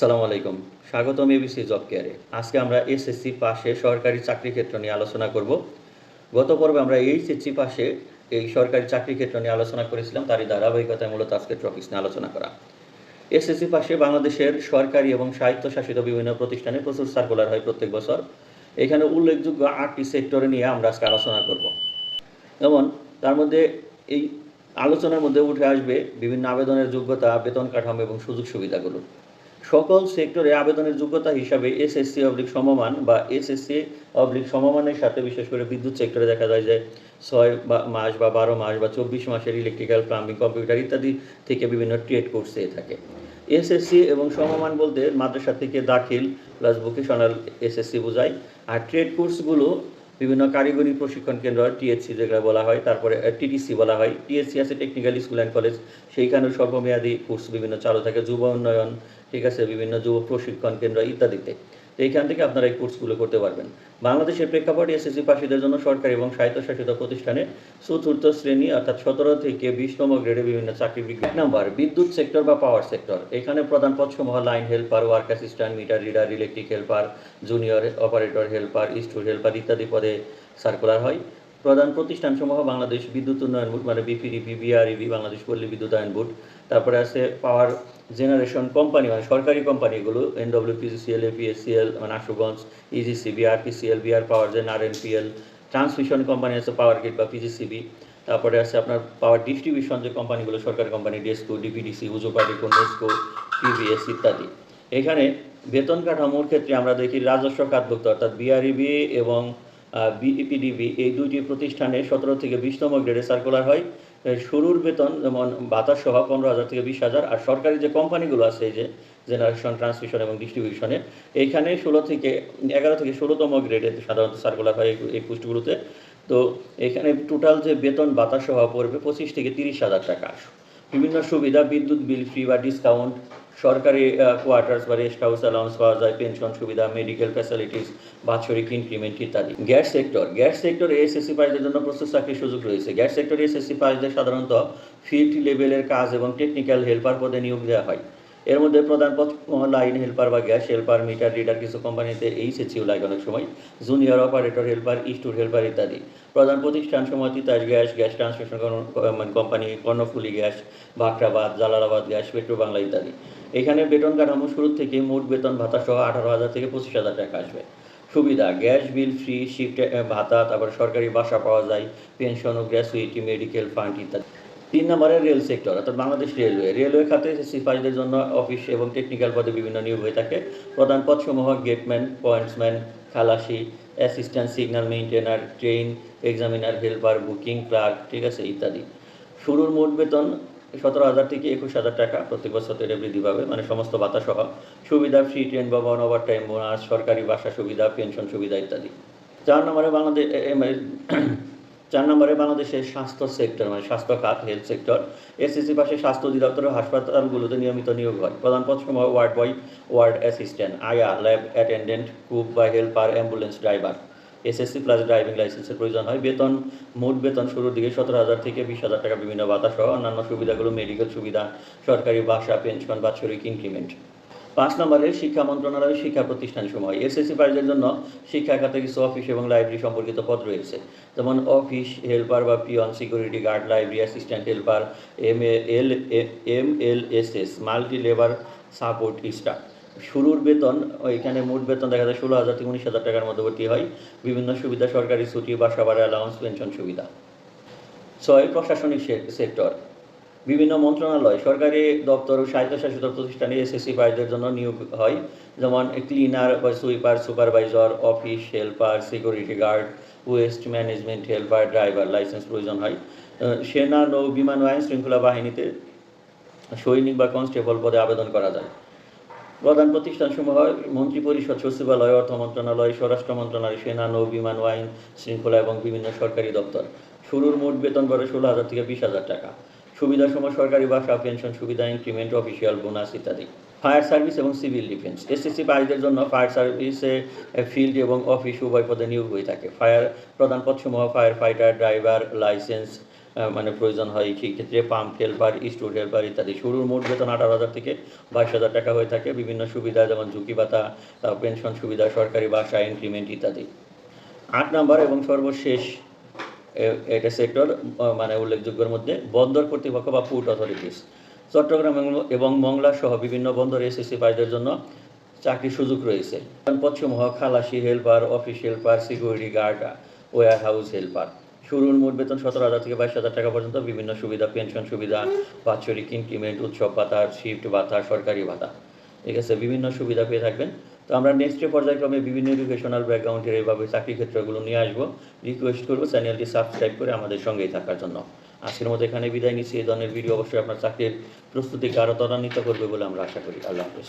আসসালামু আলাইকুম। স্বাগতম এবিসি জব কেয়ারে আজকে আমরা এসএসসি পাশে সরকারি চাকরি ক্ষেত্র নিয়ে আলোচনা করব। গত পর্বে আমরা এইচএসসি পাশে এই সরকারি চাকরি ক্ষেত্র নিয়ে আলোচনা করেছিলাম, তারই ধারাবাহিকতায় মূলত আজকে টপিক্স নিয়ে আলোচনা করা। এসএসসি পাশে বাংলাদেশের সরকারি এবং স্বায়ত্তশাসিত বিভিন্ন প্রতিষ্ঠানে প্রচুর সার্কুলার হয় প্রত্যেক বছর। এখানে উল্লেখযোগ্য আটটি সেক্টরে নিয়ে আমরা আজকে আলোচনা করব। যেমন, তার মধ্যে এই আলোচনার মধ্যে উঠে আসবে বিভিন্ন আবেদনের যোগ্যতা, বেতন কাঠামো এবং সুযোগ সুবিধাগুলো। সকল সেক্টরে আবেদনের যোগ্যতা হিসাবে এসএসসি অবলিক সমমান বা এসএসসি অবলিক সমমানের সাথে বিশেষ করে বিদ্যুৎ সেক্টরে দেখা যায় যে ছয় মাস বা বারো মাস বা চব্বিশ মাসের ইলেকট্রিক্যাল প্লাম্বিং কম্পিউটার ইত্যাদি থেকে বিভিন্ন ট্রেড কোর্স হয়ে থাকে। এসএসসি এবং সমমান বলতে মাদ্রাসা থেকে দাখিল প্লাস ভোকেশনাল এসএসসি বোঝায়। আর ট্রেড কোর্সগুলো বিভিন্ন কারিগরি প্রশিক্ষণ কেন্দ্র টিএসসি যেগুলো বলা হয়, তারপরে টিটিসি বলা হয়। টিএসসি আছে টেকনিক্যাল স্কুল অ্যান্ড কলেজ সেইখানেও স্বল্পমেয়াদী কোর্স বিভিন্ন চালু থাকে। যুব উন্নয়ন ঠিক আছে, বিভিন্ন যুব প্রশিক্ষণ কেন্দ্র ইত্যাদিতে। তো এইখান থেকে আপনারা এই কোর্সগুলো করতে পারবেন। বাংলাদেশের প্রেক্ষাপটে এসএসসি পাশীদের জন্য সরকারি এবং স্বায়ত্তশাসিত প্রতিষ্ঠানে চতুর্থ শ্রেণি অর্থাৎ সতেরো থেকে বিশতম গ্রেডে বিভিন্ন চাকরি বিজ্ঞান নম্বর, বিদ্যুৎ সেক্টর বা পাওয়ার সেক্টর। এখানে প্রধান পদসমূহ line helper, work assistant, meter reader, electric helper, junior, operator helper stood helper ইত্যাদি পদে সার্কুলার হয়। প্রধান প্রতিষ্ঠানসমূহ বাংলাদেশ বিদ্যুৎ উন্নয়ন বোর্ড মানে বিপিডিপি বিআরইবি বাংলাদেশ পল্লী বিদ্যুৎ বিদ্যুতায়ন বোর্ড। তারপরে আছে পাওয়ার জেনারেশন কোম্পানি মানে সরকারি কোম্পানিগুলো এনডব্লিউপিসিএল এপিএসসিএল মানে Ashuganj EGC BRPCL BR power gen আর আরএনপিএল, ট্রান্সমিশন কোম্পানি আছে পাওয়ার গ্রিড বা পিজিসিবি। তারপরে আছে আপনার পাওয়ার ডিস্ট্রিবিউশন যে কোম্পানিগুলো, সরকারি কোম্পানি ডেস্কো, ডিপিডিসি উজোপাটিকো নেস্কো পিভিএস ইত্যাদি। এখানে বেতন কাঠামোর ক্ষেত্রে আমরা দেখি রাজস্ব খাতভুক্ত অর্থাৎ বিআরইবি এবং বিইপিডিবি এই দুইটি প্রতিষ্ঠানে সতেরো থেকে বিশতম গ্রেডে সার্কুলার হয়। শুরুর বেতন যেমন ভাতা সহ পনেরো হাজার থেকে বিশ হাজার, আর সরকারি যে কোম্পানিগুলো আছে এই যে জেনারেশন ট্রান্সমিশন এবং ডিস্ট্রিবিউশনে এইখানে ষোলো থেকে, এগারো থেকে ষোলোতম গ্রেডে সাধারণত সার্কুলার হয় এই- এই পোস্টগুলোতে তো এখানে টোটাল যে বেতন ভাতা সহ পড়বে পঁচিশ থেকে তিরিশ হাজার টাকা। বিভিন্ন সুবিধা, বিদ্যুৎ বিল ফ্রি বা ডিসকাউন্ট সরকারি কোয়ার্টার্স বা রেস্ট হাউস অ্যালাউন্স পাওয়া যায় পেনশন সুবিধা মেডিকেল ফ্যাসিলিটিস বাৎসরিক ইনক্রিমেন্ট ইত্যাদি। গ্যাস সেক্টর গ্যাস সেক্টরে এসএসসি পাইদের জন্য প্রস্তুত চাকরির সুযোগ রয়েছে। গ্যাস সেক্টরে এসএসসি পাইদের সাধারণত ফিল্ড লেভেলের কাজ এবং টেকনিক্যাল হেল্পার পদে নিয়োগ দেওয়া হয়। এর মধ্যে প্রধান পথ লাইন হেল্পার বা গ্যাস হেল্পার, মিটার রিডার কিছু কোম্পানিতে এইচএসিও লাগে অনেক সময়। জুনিয়র অপারেটর হেল্পার স্টুড হেল্পার ইত্যাদি। প্রধান প্রতিষ্ঠান সময় Titas gas gas transmission company, Karnaphuli gas Bakhrabad Jalalabad gas, Petrobangla ইত্যাদি। এখানে বেতন কাঠামো শুরু থেকে মোট বেতন ভাতা সহ আঠারো হাজার থেকে পঁচিশ হাজার টাকা আসবে। সুবিধা, গ্যাস বিল ফ্রি, শিফট ভাতা, তারপর সরকারি বাসা পাওয়া যায়, পেনশন ও গ্র্যাচুইটি, মেডিকেল ফান্ড ইত্যাদি। তিন নম্বরে রেল সেক্টর, অর্থাৎ বাংলাদেশ রেলওয়ে। রেলওয়ে খাতে সিপাহীদের জন্য অফিস এবং টেকনিক্যাল পদে বিভিন্ন নিয়োগ হয়ে থাকে। প্রধান পদসমূহ গেটম্যান পয়েন্টসম্যান খালাসি assistant signal maintainer train examiner helper booking clerk ঠিক আছে, ইত্যাদি। শুরুর মোট বেতন সতেরো হাজার থেকে একুশ হাজার টাকা। প্রত্যেক বছর এটা বৃদ্ধি পাবে মানে সমস্ত ভাতা সহ সুবিধা ফ্রি ট্রেন ভবন ওভার টাইম বোনাস সরকারি বাসা সুবিধা পেনশন সুবিধা, ইত্যাদি। চার নম্বরে বাংলাদেশ চার নম্বরে বাংলাদেশের স্বাস্থ্য সেক্টর মানে স্বাস্থ্য খাত হেলথ সেক্টর এসএসসি পাশে স্বাস্থ্য অধিদপ্তর হাসপাতালগুলোতে নিয়মিত নিয়োগ হয়। প্রধান পদ ওয়ার্ড বয়, ওয়ার্ড অ্যাসিস্ট্যান্ট, আয়া, ল্যাব অ্যাটেন্ডেন্ট, কুক বা helper, ambulance driver. SSC plus driving লাইসেন্সের প্রয়োজন হয়। বেতন, মোট বেতন শুরুর দিকে সতেরো হাজার থেকে বিশ হাজার টাকা বিভিন্ন ভাতা সহ অন্যান্য সুবিধাগুলো মেডিকেল সুবিধা, সরকারি বাসা পেনশন বাৎসরিক ইনক্রিমেন্ট পাঁচ নম্বরে শিক্ষা মন্ত্রণালয়, শিক্ষা প্রতিষ্ঠান সময় এসএসসি পাইদের জন্য শিক্ষা খাতে কিছু অফিস এবং লাইব্রেরি সম্পর্কিত পদ রয়েছে। যেমন অফিস হেল্পার বা peon security guard library assistant helper M L M L S S multi labour support staff শুরুর বেতন, এখানে মোট বেতন দেখা যায় ষোলো হাজার থেকে উনিশ হাজার টাকার মধ্যবর্তী হয়। বিভিন্ন সুবিধা, সরকারি ছুটি বাসা ভাড়া অ্যালাউন্স পেনশন সুবিধা। ছয় প্রশাসনিক সেক্টর বিভিন্ন মন্ত্রণালয়, সরকারি দপ্তর ও স্বায়ত্তশাসিত প্রতিষ্ঠানে এসএসসি পাইদের জন্য নিয়োগ হয়। যেমন ক্লিনার বা sweeper supervisor office helper security guard waste management helper driver licence প্রয়োজন হয়। সেনা নৌ বিমান আইন শৃঙ্খলা বাহিনীতে সৈনিক বা কনস্টেবল পদে আবেদন করা যায়। প্রধান প্রতিষ্ঠানসমূহ মন্ত্রী পরিষদ সচিবালয়, অর্থ মন্ত্রণালয়, স্বরাষ্ট্র মন্ত্রণালয়, সেনা নৌ বিমান আইন শৃঙ্খলা এবং বিভিন্ন সরকারি দপ্তর। শুরুর মোট বেতন বাড়ে ষোলো হাজার থেকে বিশ হাজার টাকা। সুবিধার সময় সরকারি বাসা পেনশন সুবিধা ইনক্রিমেন্ট অফিসিয়াল বোনাস ইত্যাদি। ফায়ার সার্ভিস এবং সিভিল ডিফেন্স এসএসসি পাইদের জন্য ফায়ার সার্ভিসে ফিল্ড এবং অফিস উভয় পদে নিয়োগ হয়ে থাকে। ফায়ার প্রধান পদসমূহ ফায়ার ফাইটার ড্রাইভার লাইসেন্স মানে প্রয়োজন হয়। সেই ক্ষেত্রে পাম্প হেল্পার স্টোর হেল্পার ইত্যাদি। শুরুর মোট বেতন আঠারো হাজার থেকে বাইশ হাজার টাকা হয়ে থাকে। বিভিন্ন সুবিধা যেমন ঝুঁকি ভাতা পেনশন সুবিধা, সরকারি বাসা ইনক্রিমেন্ট ইত্যাদি। আট নম্বর এবং সর্বশেষ এটা সেক্টর মানে উল্লেখযোগ্যের মধ্যে বন্দর কর্তৃপক্ষ বা পোর্ট অথরিটিস চট্টগ্রাম এবং- মংলা সহ বিভিন্ন বন্দর এসএসসি পাইদের জন্য চাকরির সুযোগ রয়েছে। পশ্চিমবঙ্গ খালাসি helper office helper security guard warehouse helper শুরুর মোট বেতন সতেরো হাজার থেকে বাইশ হাজার টাকা পর্যন্ত। বিভিন্ন সুবিধা পেনশন সুবিধা, বাৎসরিক ইনক্রিমেন্ট উৎসব ভাতা শিফট ভাতা, সরকারি ভাতা। ঠিক আছে, বিভিন্ন সুবিধা পেয়ে থাকবেন। তো আমরা নেক্সট পর্যায়ক্রমে বিভিন্ন এডুকেশনাল ব্যাকগ্রাউন্ডের এইভাবে চাকরি ক্ষেত্রগুলো নিয়ে আসব। রিকোয়েস্ট করব চ্যানেলটি সাবস্ক্রাইব করে আমাদের সঙ্গেই থাকার জন্য। আজকের মধ্যে এখানে বিদায় নিচ্ছি। এই ধরনের ভিডিও অবশ্যই আপনার চাকরির প্রস্তুতিকে আরও ত্বরান্বিত করবে বলে আমরা আশা করি। আল্লাহ হাফিজ।